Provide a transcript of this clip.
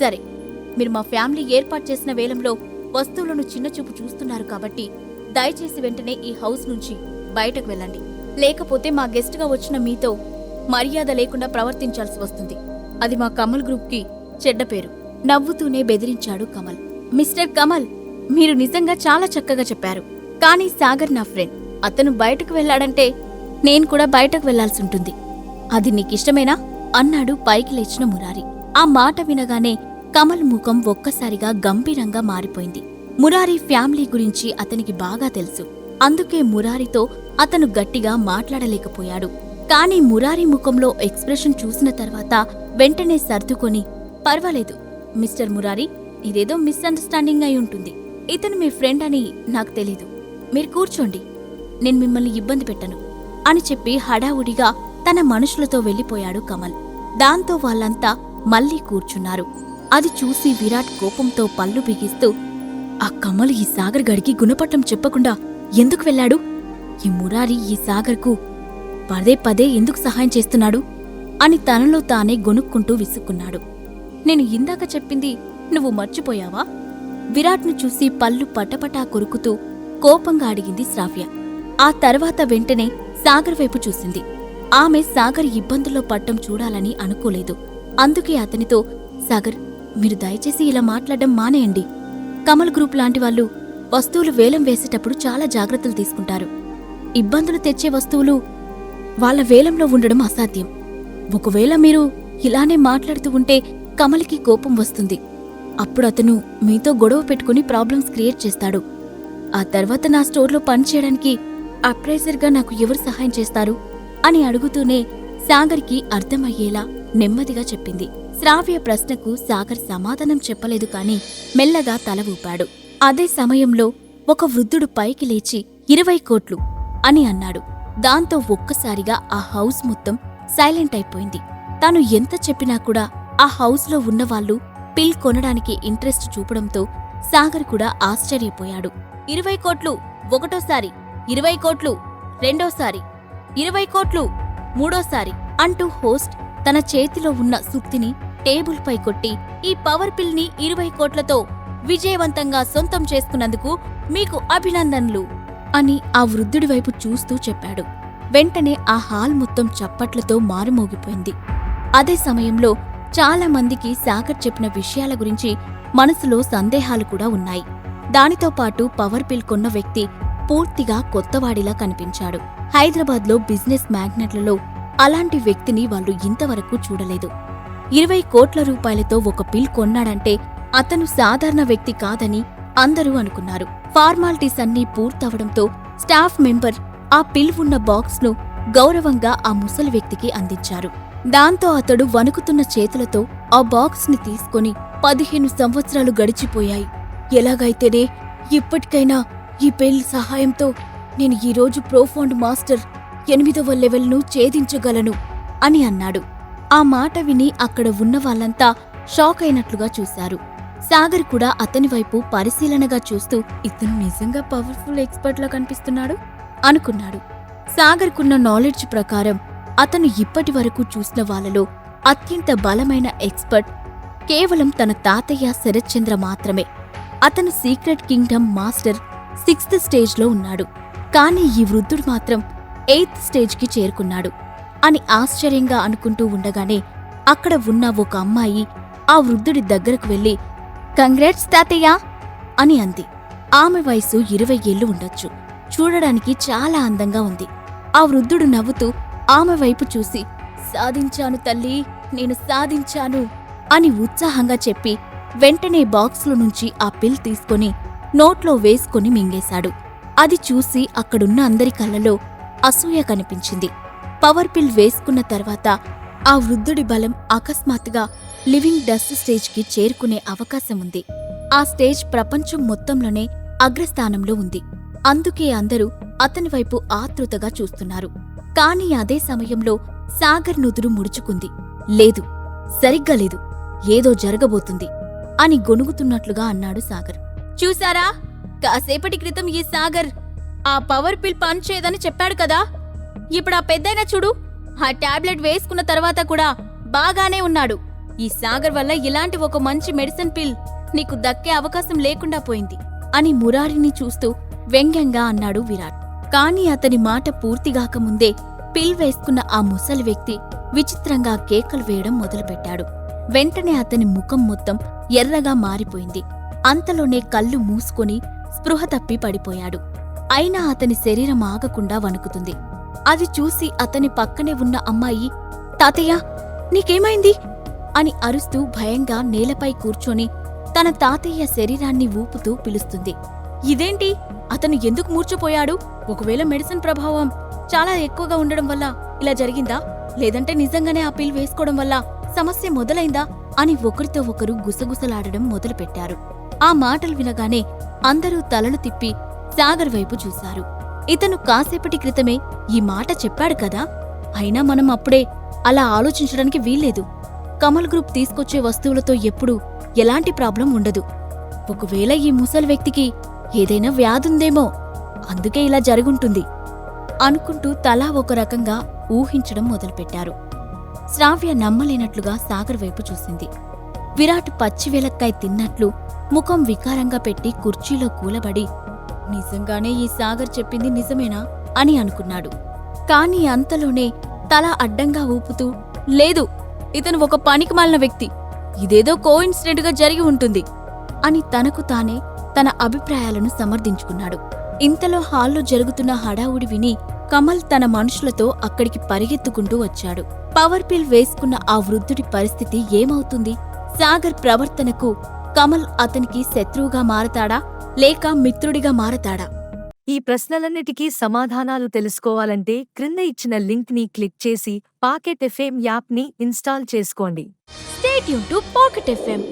సరే మీరు మా ఫ్యామిలీ ఏర్పాటు చేసిన వేలంలో వస్తువులను చిన్నచూపు చూస్తున్నారు కాబట్టి దయచేసి వెంటనే ఈ హౌస్ నుంచి బయటకు వెళ్ళండి. లేకపోతే మా గెస్ట్గా వచ్చిన మీతో మర్యాద లేకుండా ప్రవర్తించాల్సి వస్తుంది. అది మా కమల్ గ్రూప్కి చెడ్డ పేరు. నవ్వుతూనే బెదిరించాడు కమల్. మిస్టర్ కమల్ మీరు నిజంగా చాలా చక్కగా చెప్పారు. కానీ సాగర్ నా ఫ్రెండ్. అతను బయటకు వెళ్ళాడంటే నేను కూడా బయటకు వెళ్ళాల్సి ఉంటుంది. అది నీకిష్టమేనా? అన్నాడు పైకి లేచిన మురారి. ఆ మాట వినగానే కమల్ ముఖం ఒక్కసారిగా గంభీరంగా మారిపోయింది. మురారి ఫ్యామిలీ గురించి అతనికి బాగా తెలుసు. అందుకే మురారితో అతను గట్టిగా మాట్లాడలేకపోయాడు. కానీ మురారి ముఖంలో ఎక్స్ప్రెషన్ చూసిన తర్వాత వెంటనే సర్దుకొని పర్వాలేదు మిస్టర్ మురారి ఇదేదో మిస్అండర్స్టాండింగ్ అయి ఉంటుంది. ఇతను మీ ఫ్రెండ్ అని నాకు తెలీదు. మీరు కూర్చోండి. నేను మిమ్మల్ని ఇబ్బంది పెట్టను అని చెప్పి హడావుడిగా తన మనుషులతో వెళ్ళిపోయాడు కమల్. దాంతో వాళ్ళంతా మళ్ళీ కూర్చున్నారు. అది చూసి విరాట్ కోపంతో పళ్ళు బిగిస్తూ ఆ కమలు ఈ సాగర్ గడికి గుణపట్టం చెప్పకుండా ఎందుకు వెళ్ళాడు? ఈ మురారి ఈ సాగర్కు పదే పదే ఎందుకు సహాయం చేస్తున్నాడు? అని తనలో తానే గొనుక్కుంటూ విసుక్కున్నాడు. నేను ఇందాక చెప్పింది నువ్వు మర్చిపోయావా? విరాట్ను చూసి పళ్ళు పటపటా కొరుకుతూ కోపంగా అడిగింది శ్రావ్య. ఆ తర్వాత వెంటనే సాగర్ వైపు చూసింది. ఆమె సాగర్ ఇబ్బందుల్లో పట్టం చూడాలని అనుకోలేదు. అందుకే అతనితో సాగర్ మీరు దయచేసి ఇలా మాట్లాడడం మానేయండి. కమల్ గ్రూప్ లాంటి వాళ్ళు వస్తువులు వేలం వేసేటప్పుడు చాలా జాగ్రత్తలు తీసుకుంటారు. ఇబ్బందులు తెచ్చే వస్తువులు వాళ్ళ వేలంలో ఉండడం అసాధ్యం. ఒకవేళ మీరు ఇలానే మాట్లాడుతూ ఉంటే కమల్కి కోపం వస్తుంది. అప్పుడు అతను మీతో గొడవ పెట్టుకుని ప్రాబ్లమ్స్ క్రియేట్ చేస్తాడు. ఆ తర్వాత నా స్టోర్లో పనిచేయడానికి అప్రైజర్గా నాకు ఎవరు సహాయం చేస్తారు? అని అడుగుతూనే సాగర్కి అర్థమయ్యేలా నెమ్మదిగా చెప్పింది. శ్రావ్య ప్రశ్నకు సాగర్ సమాధానం చెప్పలేదు కాని మెల్లగా తల ఊపాడు. అదే సమయంలో ఒక వృద్ధుడు పైకి లేచి ఇరవై కోట్లు అని అన్నాడు. దాంతో ఒక్కసారిగా ఆ హౌస్ మొత్తం సైలెంట్ అయిపోయింది. తాను ఎంత చెప్పినా కూడా ఆ హౌస్లో ఉన్నవాళ్ళు పిల్ కొనడానికి ఇంట్రెస్ట్ చూపడంతో సాగర్ కూడా ఆశ్చర్యపోయాడు. ఇరవై కోట్లు ఒకటోసారి ఇరవై కోట్లు రెండోసారి ఇరవై కోట్లు మూడోసారి అంటూ హోస్ట్ తన చేతిలో ఉన్న సుత్తిని టేబుల్పై కొట్టి ఈ పవర్ పిల్ని ఇరవై కోట్లతో విజయవంతంగా సొంతం చేసుకున్నందుకు మీకు అభినందనలు అని ఆ వృద్ధుడి వైపు చూస్తూ చెప్పాడు. వెంటనే ఆ హాల్ మొత్తం చప్పట్లతో మారుమోగిపోయింది. అదే సమయంలో చాలా మందికి సాగర్ చెప్పిన విషయాల గురించి మనసులో సందేహాలు కూడా ఉన్నాయి. దానితో పాటు పవర్ పిల్ కొన్న వ్యక్తి పూర్తిగా కొత్తవాడిలా కనిపించాడు. హైదరాబాద్లో బిజినెస్ మ్యాగ్నెట్లలో అలాంటి వ్యక్తిని వాళ్ళు ఇంతవరకు చూడలేదు. ఇరవై కోట్ల రూపాయలతో ఒక పిల్ కొన్నాడంటే అతను సాధారణ వ్యక్తి కాదని అందరూ అనుకున్నారు. ఫార్మాలిటీస్ అన్నీ పూర్తవడంతో స్టాఫ్ మెంబర్ ఆ పిల్ ఉన్న బాక్స్ను గౌరవంగా ఆ ముసలి వ్యక్తికి అందించారు. దాంతో అతడు వణుకుతున్న చేతులతో ఆ బాక్స్ని తీసుకుని పదిహేను సంవత్సరాలు గడిచిపోయాయి. ఎలాగైతేనే ఇప్పటికైనా ఈ పెళ్ళి సహాయంతో నేను ఈరోజు ప్రోఫౌండ్ మాస్టర్ ఎనిమిదవ లెవెల్ను ఛేదించగలను అని అన్నాడు. ఆ మాట విని అక్కడ ఉన్న వాళ్ళంతా షాక్ అయినట్లుగా చూశారు. సాగర్ కూడా అతని వైపు పరిశీలనగా చూస్తూ ఇతను నిజంగా పవర్ఫుల్ ఎక్స్పర్ట్లా కనిపిస్తున్నాడు? అనుకున్నాడు. సాగర్కున్న నాలెడ్జ్ ప్రకారం అతను ఇప్పటి వరకు చూసిన వాళ్ళలో అత్యంత బలమైన ఎక్స్పర్ట్ కేవలం తన తాతయ్య శరత్చంద్ర మాత్రమే. అతను సీక్రెట్ కింగ్డమ్ మాస్టర్ సిక్స్త్ స్టేజ్లో ఉన్నాడు. కానీ ఈ వృద్ధుడు మాత్రం ఎయిత్ స్టేజ్కి చేరుకున్నాడు. అని ఆశ్చర్యంగా అనుకుంటూ ఉండగానే అక్కడ ఉన్న ఒక అమ్మాయి ఆ వృద్ధుడి దగ్గరకు వెళ్ళి కంగ్రాట్స్ తాతయ్య అని అంది. ఆమె వయసు ఇరవై ఏళ్ళు ఉండొచ్చు. చూడడానికి చాలా అందంగా ఉంది. ఆ వృద్ధుడు నవ్వుతూ ఆమె వైపు చూసి సాధించాను తల్లి నేను సాధించాను అని ఉత్సాహంగా చెప్పి వెంటనే బాక్స్లో నుంచి ఆ పిల్ తీసుకొని నోట్లో వేసుకొని మింగేశాడు. అది చూసి అక్కడున్న అందరి కళ్ళలో అసూయ కనిపించింది. పవర్ పిల్ వేసుకున్న తర్వాత ఆ వృద్ధుడి బలం అకస్మాత్తుగా లివింగ్ డస్ట్ స్టేజ్కి చేరుకునే అవకాశం ఉంది ఆ స్టేజ్ ప్రపంచం మొత్తంలోనే అగ్రస్థానంలో ఉంది. అందుకే అందరూ అతని వైపు ఆతృతగా చూస్తున్నారు. కాని అదే సమయంలో సాగర్ నుదురు ముడుచుకుంది. లేదు సరిగ్గా లేదు. ఏదో జరగబోతుంది అని గొనుగుతున్నట్లుగా అన్నాడు సాగర్. చూసారా? కాసేపటి క్రితం ఈ సాగర్ ఆ పవర్ పిల్ పనిచేయదని చెప్పాడు కదా. ఇప్పుడు ఆ పెద్దయిన చూడు ఆ టాబ్లెట్ వేసుకున్న తర్వాత కూడా బాగానే ఉన్నాడు. ఈ సాగర్ వల్ల ఇలాంటి ఒక మంచి మెడిసిన్ పిల్ నీకు దక్కే అవకాశం లేకుండా పోయింది అని మురారిని చూస్తూ వ్యంగ్యంగా అన్నాడు విరాట్. కాని అతని మాట పూర్తిగాకముందే పిల్ వేసుకున్న ఆ ముసలి వ్యక్తి విచిత్రంగా కేకలు వేయడం మొదలుపెట్టాడు. వెంటనే అతని ముఖం మొత్తం ఎర్రగా మారిపోయింది. అంతలోనే కళ్ళు మూసుకొని స్పృహ తప్పి పడిపోయాడు. అయినా అతని శరీరం ఆగకుండా వణుకుతుంది. అది చూసి అతని పక్కనే ఉన్న అమ్మాయి తాతయ్య నీకేమైంది? అని అరుస్తూ భయంగా నేలపై కూర్చొని తన తాతయ్య శరీరాన్ని ఊపుతూ పిలుస్తుంది. ఇదేంటి? అతను ఎందుకు మూర్చపోయాడు ఒకవేళ మెడిసిన్ ప్రభావం చాలా ఎక్కువగా ఉండడం వల్ల ఇలా జరిగిందా? లేదంటే నిజంగానే ఆ పిల్ వేసుకోవడం వల్ల సమస్య మొదలైందా? అని ఒకరితో ఒకరు గుసగుసలాడడం మొదలుపెట్టారు. ఆ మాటలు వినగానే అందరూ తలలు తిప్పి సాగర్ వైపు చూశారు. ఇతను కాసేపటి క్రితమే ఈ మాట చెప్పాడు కదా. అయినా మనం అప్పుడే అలా ఆలోచించడానికి వీల్లేదు. కమల్ గ్రూప్ తీసుకొచ్చే వస్తువులతో ఎప్పుడూ ఎలాంటి ప్రాబ్లం ఉండదు. ఒకవేళ ఈ ముసలి వ్యక్తికి ఏదైనా వ్యాధుందేమో అందుకే ఇలా జరుగుంటుంది అనుకుంటూ తలా ఒక రకంగా ఊహించడం మొదలుపెట్టారు. శ్రావ్య నమ్మలేనట్లుగా సాగర్ వైపు చూసింది. విరాట్ పచ్చివెలక్కాయ తిన్నట్లు ముఖం వికారంగా పెట్టి కుర్చీలో కూలబడి నిజంగానే ఈ సాగర్ చెప్పింది నిజమేనా? అని అనుకున్నాడు. కాని అంతలోనే తల అడ్డంగా ఊపుతూ లేదు ఇతను ఒక పనికిమాలిన వ్యక్తి. ఇదేదో కోఇన్సిడెంట్గా జరిగి ఉంటుంది అని తనకు తానే తన అభిప్రాయాలను సమర్థించుకున్నాడు. ఇంతలో హాల్లో జరుగుతున్న హడావుడి విని కమల్ తన మనుషులతో అక్కడికి పరిగెత్తుకుంటూ వచ్చాడు. పవర్ పిల్ వేసుకున్న ఆ వృద్ధుడి పరిస్థితి ఏమవుతుంది? సాగర్ ప్రవర్తనకు కమల్ అతనికి శత్రువుగా మారతాడా? లేక మిత్రుడిగా మారతాడా? ఈ ప్రశ్నలన్నిటికీ సమాధానాలు తెలుసుకోవాలంటే క్రింద ఇచ్చిన లింక్ని క్లిక్ చేసి పాకెట్ ఎఫ్ఎం యాప్ని ఇన్స్టాల్ చేసుకోండి. State to Pocket FM